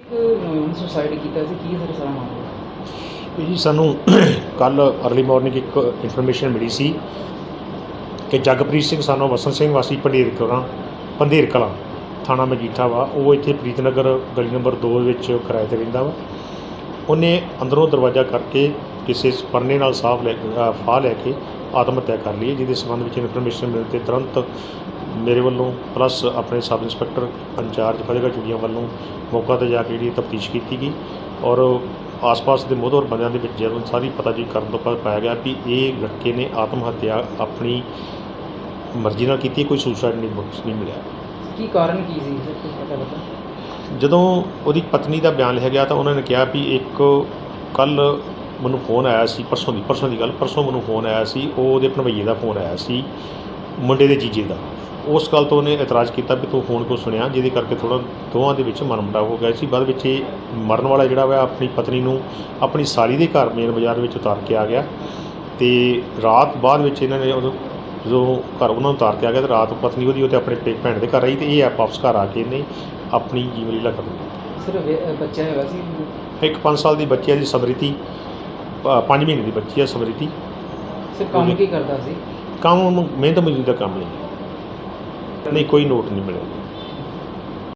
Suicide ਕੀਤਾ ਸੀ ਕੀ sir ਸਾਰਾ ਮਾਮਲਾ ਜੀ ਸਾਨੂੰ ਕੱਲ ਅਰਲੀ ਮਾਰਨਿੰਗ ਇੱਕ ਇਨਫੋਰਮੇਸ਼ਨ ਮਿਲੀ ਸੀ ਕਿ ਜਗਪ੍ਰੀਤ ਸਿੰਘ ਸਾਨੂੰ ਵਸਨ ਸਿੰਘ ਵਾਸੀ ਪੰਢੀਰ ਕਲਾਂ ਪੰਧੀਰ ਕਲਾਂ ਥਾਣਾ ਮਜੀਠਾ ਵਾ। ਉਹ ਇੱਥੇ ਪ੍ਰੀਤਨਗਰ ਗਲੀ ਨੰਬਰ 2 ਵਿੱਚ ਕਿਰਾਏ ਤੇ ਰਹਿੰਦਾ ਵਾ। ਉਹਨੇ ਅੰਦਰੋਂ ਦਰਵਾਜ਼ਾ ਕਰਕੇ ਕਿਸੇ ਪਰਨੇ ਨਾਲ ਸਾਫ਼ ਲੈ ਅ, ਫਾਹ ਲੈ ਕੇ ਆਤਮ ਹੱਤਿਆ ਕਰ ਲਈ ਹੈ, ਜਿਹਦੇ ਸੰਬੰਧ ਵਿੱਚ ਇਨਫੋਰਮੇਸ਼ਨ ਮਿਲਣ ਤੇ ਤੁਰੰਤ ਮੇਰੇ ਵੱਲੋਂ ਪਲੱਸ ਆਪਣੇ sub inspector incharge Fatehgarh Churian ਵੱਲੋਂ ਮੌਕਾ ਤੇ ਜਾ ਕੇ ਜਿਹੜੀ ਤਫਤੀਸ਼ ਕੀਤੀ ਗਈ ਔਰ ਆਸ-ਪਾਸ ਦੇ ਮੋਹਦਵਰ ਬੰਦਿਆਂ ਦੇ ਵਿੱਚ ਜਦੋਂ ਸਾਰੀ ਪਤਾ ਜੀ ਕਰਨ ਤੋਂ ਬਾਅਦ ਪਾਇਆ ਗਿਆ ਵੀ ਇਹ ਲੜਕੇ ਨੇ ਆਤਮ ਹੱਤਿਆ ਆਪਣੀ ਮਰਜ਼ੀ ਨਾਲ ਕੀਤੀ ਕੋਈ ਸੁਸਾਈਡ ਨਹੀਂ ਬੁੱਕਸ ਨਹੀਂ ਮਿਲਿਆ। ਕੀ ਕਾਰਨ ਕੀ ਸੀ? ਸਰ ਕੁਝ ਪਤਾ ਲੱਗਾ। ਜਦੋਂ ਉਹਦੀ ਪਤਨੀ ਦਾ ਬਿਆਨ ਲਿਖਿਆ ਗਿਆ ਤਾਂ ਉਹਨਾਂ ਨੇ ਕਿਹਾ ਵੀ ਇੱਕ ਕੱਲ ਮੈਨੂੰ ਫੋਨ ਆਇਆ ਸੀ ਪਰਸੋਂ ਦੀ ਪਰਸੋਂ ਦੀ ਗੱਲ ਪਰਸੋਂ ਮੈਨੂੰ ਫੋਨ ਆਇਆ ਸੀ ਉਹ ਉਹਦੇ ਭਣਵਈਏ ਦਾ ਫੋਨ ਆਇਆ ਸੀ ਮੁੰਡੇ ਦੇ ਜੀਜੇ ਦਾ। ਉਸ ਗੱਲ ਤੋਂ ਉਹਨੇ ਇਤਰਾਜ਼ ਕੀਤਾ ਵੀ ਤੂੰ ਫੋਨ ਕਿਉਂ ਸੁਣਿਆ? ਜਿਹਦੇ ਕਰਕੇ ਥੋੜਾ ਦੋਵਾਂ ਦੇ ਵਿੱਚ ਮਨਮੁਟਾਵ ਹੋ ਗਿਆ ਸੀ। ਬਾਅਦ ਵਿੱਚ ਇਹ ਮਰਨ ਵਾਲਾ ਜਿਹੜਾ ਵਾ ਆਪਣੀ ਪਤਨੀ ਨੂੰ ਆਪਣੀ ਸਾਲੀ ਦੇ ਘਰ ਮੇਨ ਬਾਜ਼ਾਰ ਵਿੱਚ ਉਤਾਰ ਕੇ ਆ ਗਿਆ। ਤੇ ਰਾਤ ਬਾਅਦ ਵਿੱਚ ਇਹਨਾਂ ਨੇ ਉਦੋਂ ਜਦੋਂ ਘਰ ਉਹਨਾਂ ਨੂੰ ਉਤਾਰ ਕੇ ਆ ਗਿਆ ਤੇ ਰਾਤ ਪਤਨੀ ਉਹਦੀ ਉਹਤੇ ਆਪਣੇ ਭੈਣ ਦੇ ਘਰ ਆਈ ਤੇ ਇਹ ਆਪ ਵਾਪਸ ਘਰ ਆ ਕੇ ਇਹਨੇ ਆਪਣੀ ਜੀਵਨ ਲੀਲਾ ਖਤਮ ਕੀਤੀ। ਸਰ ਵੇ- ਅ, ਬੱਚਾ ਹੈਗਾ ਸੀ ਇੱਕ 5 ਸਾਲ ਦੀ ਬੱਚੀ ਹੈ ਜੀ ਸਮ੍ਰਿਤੀ। 5 ਮਹੀਨੇ ਦੀ ਬੱਚੀ ਹੈ ਸਮ੍ਰਿਤੀ ਸਰ ਕੰਮ ਕੀ ਕਰਦਾ ਸੀ? ਕੰਮ ਮਿਹਨਤ ਮਜ਼ਦੂਰੀ ਦਾ ਕੰਮ ਨਹੀਂ ਨਹੀਂ ਕੋਈ ਨੋਟ ਨਹੀਂ ਮਿਲਿਆ।